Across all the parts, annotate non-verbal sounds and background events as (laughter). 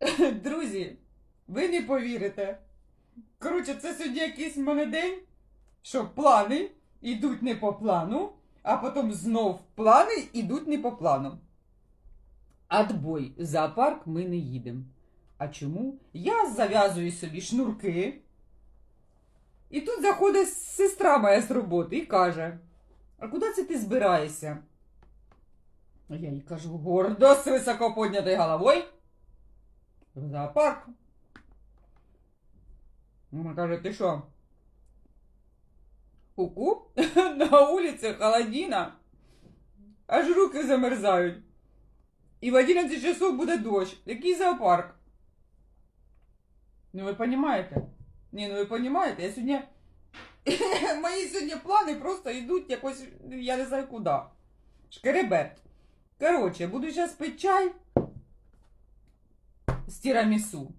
(laughs) Друзі, ви не повірите. Коротше, це сьогодні якийсь в мене день, що плани йдуть не по плану, а потім знов плани йдуть не по плану. Отбой, в зоопарк ми не їдемо. А чому? Я зав'язую собі шнурки. І тут заходить сестра моя з роботи і каже: А куди це ти збираєшся? А я їй кажу, гордо з високо піднятою головою. В зоопарк. Вона каже, ти що? Ку-ку? (laughs) На вулиці холодина. Аж руки замерзають. І в 11 часов буде дощ. Який зоопарк? Ну ви розумієте? Ні, ну ви розумієте, я сьогодні. (laughs) Мої сьогодні плани просто йдуть якось, я не знаю куди. Шкеребет. Коротше, буду зараз пити чай з тірамісу.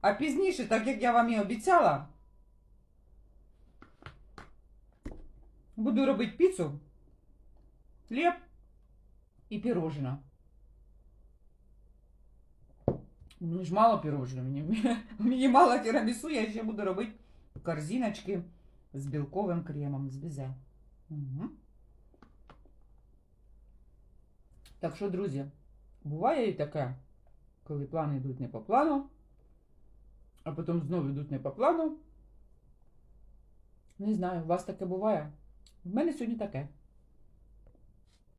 А пізніше, так як я вам і обіцяла, буду робити піцу, хліб і пірожна. Ну ж мало пірожного, мені, (laughs) мені мало тірамісу, я ще буду робити корзиночки з білковим кремом, з бізе. Угу. Так що, друзі, буває і таке, Коли плани йдуть не по плану, а потім знову йдуть не по плану. Не знаю, у вас таке буває? В мене сьогодні таке.